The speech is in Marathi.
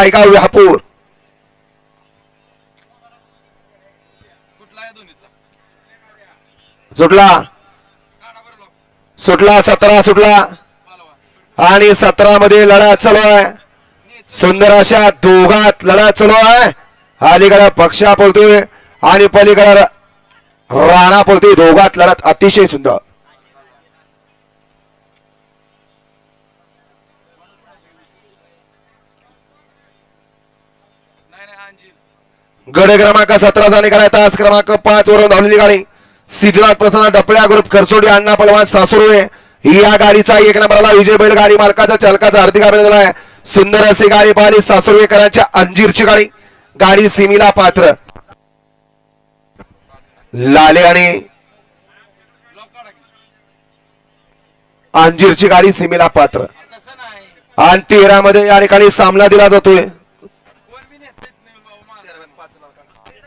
रायगाव व्यापूर सुटला सुटला? सतरा सुटला. आणि सतरा मध्ये लढा चालू आहे. सुंदर अशा दोघात लढा चालू आहे. अलीकडे पक्षा पळतोय आणि पलीकडे राणा पळतोय दोघात लढत अतिशय सुंदर. गड क्रमांक सतराचा निघाला तास क्रमांक पाच वरून धावलेली गाडी. सिद्धनाथ प्रसन्न डपळ्या ग्रुप खरसोडी अण्णा पलवान सासुर्वे या गाडीचा एक नंबरला विजय बैल गाडी मालकाचा चालकाचा हार्दिक अभिनंदन आहे. सुंदर अशी गाडी पाहिली सासुर्वेकरांच्या अंजीरची गाडी. गाडी सिमीला पात्र. लाले आणि अंजीरची गाडी सीमेला पात्र. आणि तेरा मध्ये या ठिकाणी सामना दिला जातोय. 不知道干啥。